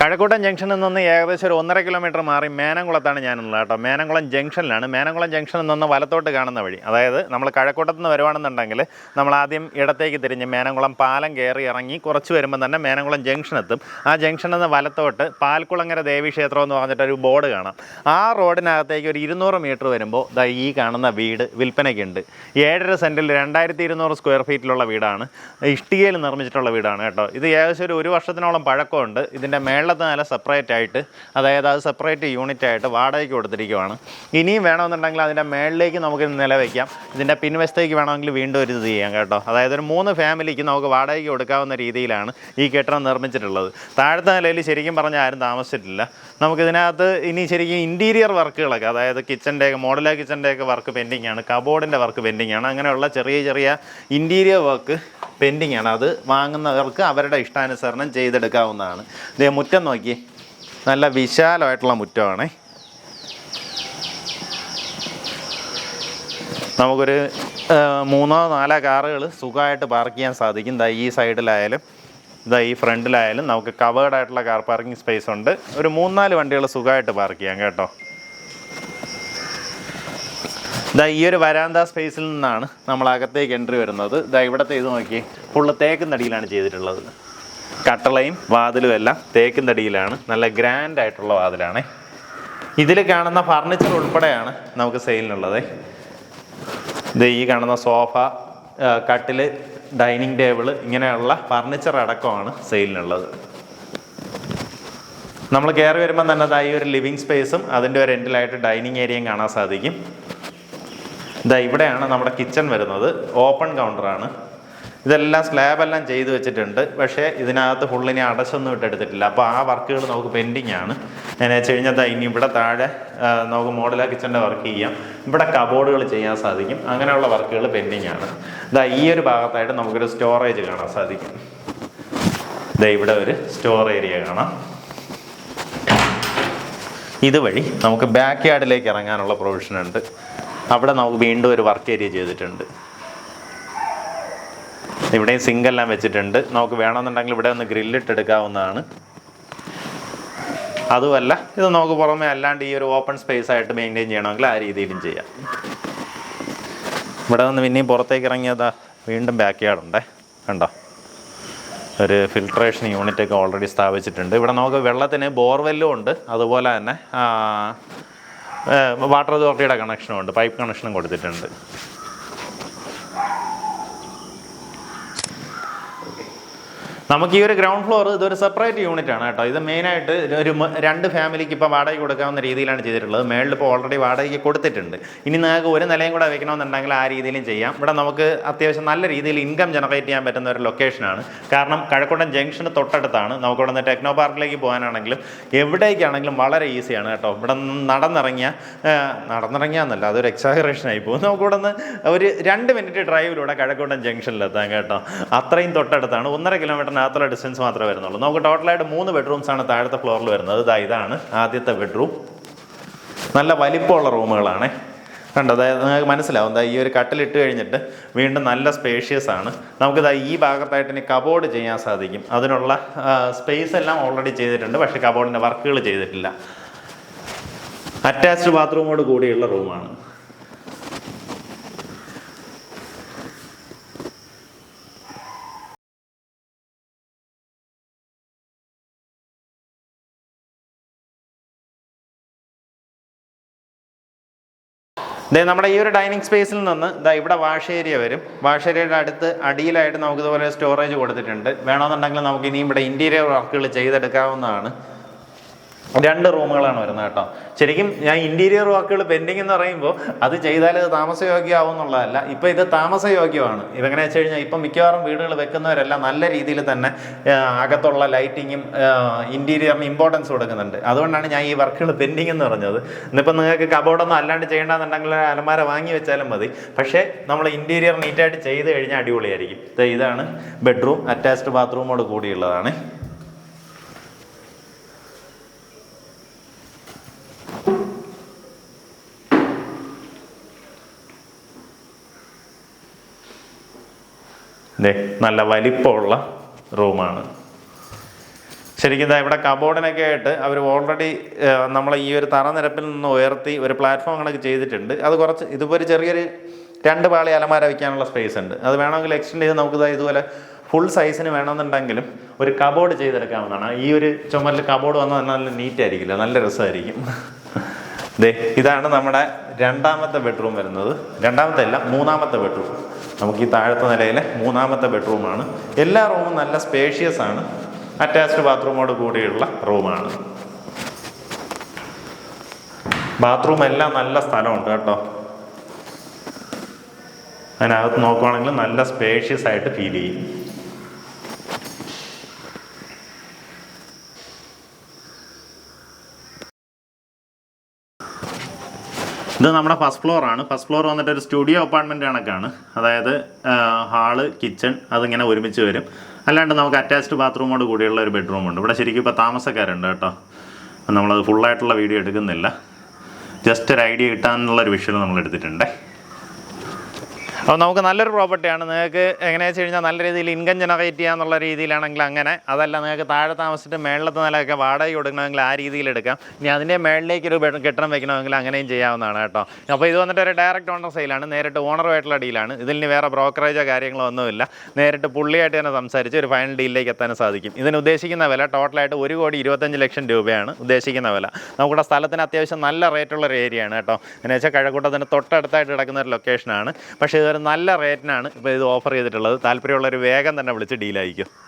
കഴക്കൂട്ടം ജംഗ്ഷനിൽ നിന്ന് ഏകദേശം ഒരു ഒന്നര കിലോമീറ്റർ മാറി മേനംകുളത്താണ് ഞാനുള്ളത് കേട്ടോ. മേനംകുളം ജംഗ്ഷനിലാണ്. മേനംകുളം ജംഗ്ഷനിൽ നിന്ന് വലത്തോട്ട് കാണുന്ന വഴി. അതായത് നമ്മൾ കഴക്കൂട്ടത്ത് നിന്ന് വരുവാണെന്നുണ്ടെങ്കിൽ നമ്മൾ ആദ്യം ഇടത്തേക്ക് തിരിഞ്ഞ് മേനംകുളം പാലം കയറി ഇറങ്ങി കുറച്ച് വരുമ്പോൾ തന്നെ മേനംകുളം ജംഗ്ഷൻ എത്തും ആ ജംഗ്ഷനിൽ നിന്ന് വലത്തോട്ട് പാൽക്കുളങ്ങര ദേവി ക്ഷേത്രം എന്ന് പറഞ്ഞിട്ടൊരു ബോർഡ് കാണാം. ആ റോഡിനകത്തേക്ക് ഒരു ഇരുന്നൂറ് മീറ്റർ വരുമ്പോൾ ദാ ഈ കാണുന്ന വീട് വിൽപ്പനയ്ക്കുണ്ട്. ഏഴര സെന്റിൽ രണ്ടായിരത്തി ഇരുന്നൂറ് സ്ക്വയർ ഫീറ്റിലുള്ള വീടാണ്. ഇഷ്ടികയിൽ നിർമ്മിച്ചിട്ടുള്ള വീടാണ് കേട്ടോ. ഇത് ഏകദേശം ഒരു ഒരു വർഷത്തിനോളം പഴക്കമുണ്ട്. ഇതിന്റെ മേളത്തെ നില സെപ്പറേറ്റ് ആയിട്ട് അതായത് അത് സെപ്പറേറ്റ് യൂണിറ്റ് ആയിട്ട് വാടകയ്ക്ക് കൊടുത്തിരിക്കുവാണ്. ഇനിയും വേണമെന്നുണ്ടെങ്കിൽ അതിന്റെ മേളിലേക്ക് നമുക്ക് നിലവയ്ക്കാം ഇതിന്റെ പിൻവശത്തേക്ക് വേണമെങ്കിൽ വീണ്ടും ഒരു ഇത് ചെയ്യാം കേട്ടോ. അതായത് ഒരു മൂന്ന് ഫാമിലിക്ക് നമുക്ക് വാടകയ്ക്ക് കൊടുക്കാവുന്ന രീതിയിലാണ് ഈ കെട്ടിടം നിർമ്മിച്ചിട്ടുള്ളത്. താഴത്തെ നിലയിൽ ശരിക്കും പറഞ്ഞാൽ ആരും താമസിച്ചിട്ടില്ല. നമുക്കിതിനകത്ത് ഇനി ശരിക്കും ഇന്റീരിയർ വർക്കുകളൊക്കെ അതായത് കിച്ചന്റെയൊക്കെ മോഡലാ കിച്ചന്റെയൊക്കെ വർക്ക് പെൻഡിങ് ആണ്. കബോർഡിന്റെ വർക്ക് പെൻഡിങ് ആണ്. അങ്ങനെയുള്ള ചെറിയ ചെറിയ ഇന്റീരിയർ വർക്ക് പെൻഡിങ് ആണ് അത് വാങ്ങുന്നവർക്ക് അവരുടെ ഇഷ്ടാനുസരണം ചെയ്തെടുക്കാവുന്നതാണ്. ഇതേ മുറ്റം നോക്കി. നല്ല വിശാലമായിട്ടുള്ള മുറ്റമാണ്. നമുക്കൊരു മൂന്നോ നാലോ കാറുകൾ സുഖമായിട്ട് പാർക്ക് ചെയ്യാൻ സാധിക്കും. ദാ ഈ സൈഡിലായാലും ഇതാ ഈ ഫ്രണ്ടിലായാലും നമുക്ക് കവേർഡായിട്ടുള്ള കാർ പാർക്കിംഗ് സ്പേസ് ഉണ്ട്. ഒരു മൂന്നാൽ വണ്ടികൾ സുഖമായിട്ട് പാർക്ക് ചെയ്യാം കേട്ടോ. ഇതാ ഈ ഒരു വരാന്ത സ്പേസിൽ നിന്നാണ് നമ്മൾ അകത്തേക്ക് എൻട്രി വരുന്നത്. ഇതാ ഇവിടത്തെ ഇത് നോക്കി ഫുള്ള് തേക്കും തടിയിലാണ് ചെയ്തിട്ടുള്ളത്. കട്ടളയും വാതിലും എല്ലാം തേക്കും തടിയിലാണ് നല്ല ഗ്രാൻഡ് ആയിട്ടുള്ള വാതിലാണ്. ഇതിൽ കാണുന്ന ഫർണിച്ചർ ഉൾപ്പെടെയാണ് നമുക്ക് സെയിലിനുള്ളത് ഇത് ഈ കാണുന്ന സോഫ കട്ടിൽ ഡൈനിങ് ടേബിൾ ഇങ്ങനെയുള്ള ഫർണിച്ചർ അടക്കമാണ് സെയിലിനുള്ളത് നമ്മൾ കയറി വരുമ്പോൾ തന്നെ ഈ ഒരു ലിവിങ് സ്പേസും അതിന്റെ ഒരു എൻഡിലായിട്ട് ഡൈനിങ് ഏരിയയും കാണാൻ സാധിക്കും. ഇതാ ഇവിടെയാണ് നമ്മുടെ കിച്ചൺ വരുന്നത്. ഓപ്പൺ കൗണ്ടറാണ് ഇതെല്ലാം സ്ലാബെല്ലാം ചെയ്തു വെച്ചിട്ടുണ്ട്. പക്ഷേ ഇതിനകത്ത് ഫുള്ളിനെ അടച്ചൊന്നും ഇട്ടെടുത്തിട്ടില്ല അപ്പോൾ ആ വർക്കുകൾ നമുക്ക് പെൻഡിങ് ആണ്. എന്നു വെച്ച് കഴിഞ്ഞാൽ ഇനി ഇവിടെ താഴെ നമുക്ക് മോഡല കിച്ചന്റെ വർക്ക് ചെയ്യാം. ഇവിടെ കബോർഡുകൾ ചെയ്യാൻ സാധിക്കും. അങ്ങനെയുള്ള വർക്കുകൾ പെൻഡിങ് ആണ്. ഇതാ ഈ ഒരു ഭാഗത്തായിട്ട് നമുക്കൊരു സ്റ്റോറേജ് കാണാൻ സാധിക്കും. ഇതാ ഇവിടെ ഒരു സ്റ്റോർ ഏരിയ കാണാം. ഇതുവഴി നമുക്ക് ബാക്ക് യാർഡിലേക്ക് ഇറങ്ങാനുള്ള പ്രൊവിഷൻ ഉണ്ട്. അവിടെ നമുക്ക് വീണ്ടും ഒരു വർക്ക് ഏരിയ ചെയ്തിട്ടുണ്ട്. ഇവിടെയും സിങ്ക് എല്ലാം വെച്ചിട്ടുണ്ട്. നമുക്ക് വേണമെന്നുണ്ടെങ്കിൽ ഇവിടെ ഒന്ന് ഗ്രില്ലിട്ടെടുക്കാവുന്നതാണ് അതുമല്ല ഇത് നമുക്ക് പുറമെ അല്ലാണ്ട് ഈ ഒരു ഓപ്പൺ സ്പേസ് ആയിട്ട് മെയിന്റെയിൻ ചെയ്യണമെങ്കിൽ ആ രീതിയിലും ചെയ്യാം. ഇവിടെ നിന്ന് പിന്നെയും പുറത്തേക്ക് ഇറങ്ങിയതാ വീണ്ടും ബാക്ക് യാർഡുണ്ടേ കണ്ടോ? ഒരു ഫിൽട്രേഷൻ യൂണിറ്റ് ഒക്കെ ഓൾറെഡി സ്ഥാപിച്ചിട്ടുണ്ട്. ഇവിടെ നമുക്ക് വെള്ളത്തിന് ബോർവെല്ലും ഉണ്ട്. അതുപോലെ തന്നെ വാട്ടർ അതോറിറ്റിയുടെ കണക്ഷനും ഉണ്ട്. പൈപ്പ് കണക്ഷനും കൊടുത്തിട്ടുണ്ട്. നമുക്ക് ഈ ഒരു ഗ്രൗണ്ട് ഫ്ലോർ ഇതൊരു സെപ്പറേറ്റ് യൂണിറ്റ് ആണ് കേട്ടോ. ഇത് മെയിനായിട്ട് ഒരു രണ്ട് ഫാമിലിക്ക് ഇപ്പോൾ വാടകയ്ക്ക് കൊടുക്കാവുന്ന രീതിയിലാണ് ചെയ്തിട്ടുള്ളത്. മേളിൽ ഇപ്പോൾ ഓൾറെഡി വാടകയ്ക്ക് കൊടുത്തിട്ടുണ്ട്. ഇനി നിങ്ങൾക്ക് ഒരു നിലയും കൂടെ വെക്കണമെന്നുണ്ടെങ്കിൽ ആ രീതിയിലും ചെയ്യാം. ഇവിടെ നമുക്ക് അത്യാവശ്യം നല്ല രീതിയിൽ ഇൻകം ജനറേറ്റ് ചെയ്യാൻ പറ്റുന്ന ഒരു ലൊക്കേഷനാണ് കാരണം കഴക്കൂട്ടം ജംഗ്ഷന് തൊട്ടടുത്താണ്. നമുക്ക് ഇവിടെ നിന്ന് ടെക്നോ പാർക്കിലേക്ക് പോകാനാണെങ്കിലും എവിടേക്കാണെങ്കിലും വളരെ ഈസിയാണ് കേട്ടോ. ഇവിടെ നിന്ന് നടന്നിറങ്ങിയ നടന്നിറങ്ങിയാന്നല്ല അതൊരു എക്സാഗറേഷൻ ആയി പോകും. നമുക്ക് ഇവിടെ നിന്ന് ഒരു രണ്ട് മിനിറ്റ് ഡ്രൈവിലൂടെ കഴക്കൂട്ടം ജംഗ്ഷനിലെത്താൻ കേട്ടോ. അത്രയും തൊട്ടടുത്താണ്. ഒന്നര കിലോമീറ്ററിനകത്തുള്ള ഡിസ്റ്റൻസ് മാത്രമേ വരുന്നുള്ളൂ. നമുക്ക് ടോട്ടലായിട്ട് മൂന്ന് ബെഡ്റൂംസ് ആണ് താഴത്തെ ഫ്ലോറിൽ വരുന്നത്. ഇതാ ഇതാണ് ആദ്യത്തെ ബെഡ്റൂം. നല്ല വലിപ്പമുള്ള റൂമുകളാണേ. കണ്ടോ? അതായത് നിങ്ങൾക്ക് മനസ്സിലാവും. ഈ ഒരു കട്ടിലിട്ട് കഴിഞ്ഞിട്ട് വീണ്ടും നല്ല സ്പേഷ്യസ് ആണ്. നമുക്കിതാ ഈ ഭാഗത്തായിട്ട് ഇനി കബോർഡ് ചെയ്യാൻ സാധിക്കും. അതിനുള്ള സ്പേസ് എല്ലാം ഓൾറെഡി ചെയ്തിട്ടുണ്ട്. പക്ഷേ കബോർഡിന്റെ വർക്കുകൾ ചെയ്തിട്ടില്ല. അറ്റാച്ച്ഡ് ബാത്റൂമോട് കൂടിയുള്ള റൂമാണ് നമ്മുടെ ഈ ഒരു ഡൈനിങ് സ്പേസിൽ നിന്ന് ഇതാ ഇവിടെ വാഷ് ഏരിയ വരും. വാഷ് ഏരിയയുടെ അടുത്ത് അടിയിലായിട്ട് നമുക്ക് ഇതുപോലെ സ്റ്റോറേജ് കൊടുത്തിട്ടുണ്ട്. വേണമെന്നുണ്ടെങ്കിൽ നമുക്ക് ഇനിയും ഇവിടെ ഇന്റീരിയർ വർക്കുകൾ ചെയ്തെടുക്കാവുന്നതാണ്. രണ്ട് റൂമുകളാണ് വരുന്നത് കേട്ടോ. ശരിക്കും ഞാൻ ഇന്റീരിയർ വർക്കുകൾ പെൻഡിങ് എന്ന് പറയുമ്പോൾ അത് ചെയ്താൽ അത് താമസയോഗ്യമാവും എന്നുള്ളതല്ല ഇപ്പം ഇത് താമസയോഗ്യമാണ്. ഇതെങ്ങനെ വെച്ച് കഴിഞ്ഞാൽ ഇപ്പം മിക്കവാറും വീടുകൾ വെക്കുന്നവരെല്ലാം നല്ല രീതിയിൽ തന്നെ അകത്തുള്ള ലൈറ്റിങ്ങും ഇന്റീരിയറിന് ഇമ്പോർട്ടൻസ് കൊടുക്കുന്നുണ്ട്. അതുകൊണ്ടാണ് ഞാൻ ഈ വർക്കുകൾ പെൻഡിങ് എന്ന് പറഞ്ഞത്. ഇന്നിപ്പം നിങ്ങൾക്ക് കബോർഡൊന്നും അല്ലാണ്ട് ചെയ്യേണ്ടെന്നുണ്ടെങ്കിൽ അലമാര വാങ്ങി വെച്ചാലും മതി. പക്ഷേ നമ്മൾ ഇന്റീരിയർ നീറ്റായിട്ട് ചെയ്ത് കഴിഞ്ഞാൽ അടിപൊളിയായിരിക്കും. ഇതാണ് ബെഡ്റൂം അറ്റാച്ച്ഡ് ബാത്റൂമോട് കൂടിയുള്ളതാണ്. ദേ നല്ല വലിപ്പമുള്ള റൂമാണ്. ശരിക്കും ഇതാ ഇവിടെ കബോർഡിനൊക്കെ ആയിട്ട് അവർ ഓൾറെഡി നമ്മൾ ഈ ഒരു തറനിരപ്പിൽ നിന്ന് ഉയർത്തി ഒരു പ്ലാറ്റ്ഫോം കണക്ക് ചെയ്തിട്ടുണ്ട്. അത് കുറച്ച് ഇതിപ്പോൾ ഒരു ചെറിയൊരു രണ്ട് പാളി അലമാര വയ്ക്കാനുള്ള സ്പേസ് ഉണ്ട്. അത് വേണമെങ്കിൽ എക്സ്റ്റെൻഡ് ചെയ്ത് നമുക്ക് ഇതാ ഇതുപോലെ ഫുൾ സൈസിന് വേണമെന്നുണ്ടെങ്കിലും ഒരു കബോർഡ് ചെയ്തെടുക്കാവുന്നതാണ്. ഈ ഒരു ചുമരിൽ കബോർഡ് വന്നാൽ നല്ല നീറ്റ് ആയിരിക്കില്ല. നല്ല രസമായിരിക്കും. ദേ ഇതാണ് നമ്മുടെ രണ്ടാമത്തെ ബെഡ്റൂം വരുന്നത്. രണ്ടാമത്തെ അല്ല മൂന്നാമത്തെ ബെഡ്റൂം നമുക്ക് ഈ താഴത്തെ നിലയിലെ മൂന്നാമത്തെ ബെഡ്റൂമാണ്. എല്ലാ റൂമും നല്ല സ്പേഷ്യസ് ആണ്. അറ്റാച്ച്ഡ് ബാത്റൂമോട് കൂടിയുള്ള റൂമാണ്. ബാത്റൂം എല്ലാം നല്ല സ്ഥലമുണ്ട് കേട്ടോ. അതിനകത്ത് നോക്കുവാണെങ്കിൽ നല്ല സ്പേഷ്യസ് ആയിട്ട് ഫീൽ ചെയ്യും. ഇത് നമ്മുടെ ഫസ്റ്റ് ഫ്ലോർ ആണ്. ഫസ്റ്റ് ഫ്ലോർ വന്നിട്ട് ഒരു സ്റ്റുഡിയോ അപ്പാർട്ട്മെന്റ് കണക്കാണ്. അതായത് ഹാൾ കിച്ചൺ അതിങ്ങനെ ഒരുമിച്ച് വരും. അല്ലാണ്ട് നമുക്ക് അറ്റാച്ച്ഡ് ബാത്റൂമോട് കൂടിയുള്ള ഒരു ബെഡ്റൂം ഉണ്ട്. ഇവിടെ ശരിക്കും ഇപ്പോൾ താമസക്കാരുണ്ട് കേട്ടോ. നമ്മളത് ഫുള്ളായിട്ടുള്ള വീഡിയോ എടുക്കുന്നില്ല. ജസ്റ്റ് ഒരു ഐഡിയ കിട്ടാനുള്ള ഒരു വിഷയം നമ്മൾ എടുത്തിട്ടുണ്ട് അപ്പോൾ നമുക്ക് നല്ലൊരു പ്രോപ്പർട്ടിയാണ് നിങ്ങൾക്ക് എങ്ങനെയാണെന്ന് വെച്ച് കഴിഞ്ഞാൽ നല്ല രീതിയിൽ ഇൻകം ജനറേറ്റ് ചെയ്യാന്നുള്ള രീതിയിലാണെങ്കിൽ അങ്ങനെ. അതല്ല നിങ്ങൾക്ക് താഴെ താമസിച്ചിട്ട് മേളിലത്തെ നിലയൊക്കെ വാടക കൊടുക്കണമെങ്കിൽ ആ രീതിയിൽ എടുക്കാം. ഇനി അതിന്റെ മേളിലേക്ക് ഒരു കെട്ടിടം വെക്കണമെങ്കിൽ അങ്ങനെയും ചെയ്യാവുന്നതാണ് കേട്ടോ. അപ്പോൾ ഇത് വന്നിട്ട് ഒരു ഡയറക്റ്റ് ഓണർ സെയിലാണ് നേരിട്ട് ഓണറുമായിട്ടുള്ള ഡീലാണ് ഇതിൽ ഇനി വേറെ ബ്രോക്കറേജോ കാര്യങ്ങളോ ഒന്നുമില്ല. നേരിട്ട് പുള്ളിയായിട്ട് തന്നെ സംസാരിച്ച് ഒരു ഫൈനൽ ഡീലിലേക്ക് എത്താൻ സാധിക്കും. ഇതിന് ഉദ്ദേശിക്കുന്ന വില ടോട്ടലായിട്ട് ഒരു കോടി ഇരുപത്തഞ്ച് ലക്ഷം രൂപയാണ് ഉദ്ദേശിക്കുന്ന വില. നമുക്കിവിടെ സ്ഥലത്തിന് അത്യാവശ്യം നല്ല റേറ്റുള്ള ഒരു ഏരിയയാണ് കേട്ടോ. എന്നുവെച്ചാൽ കഴക്കൂട്ടത്തിന് തൊട്ടടുത്തായിട്ട് കിടക്കുന്ന ഒരു ലൊക്കേഷനാണ് പക്ഷേ ഇതൊരു നല്ല റേറ്റിനാണ് ഇപ്പോൾ ഇത് ഓഫർ ചെയ്തിട്ടുള്ളത്. താല്പര്യമുള്ളവർ വേഗം തന്നെ വിളിച്ച് ഡീലായിരിക്കും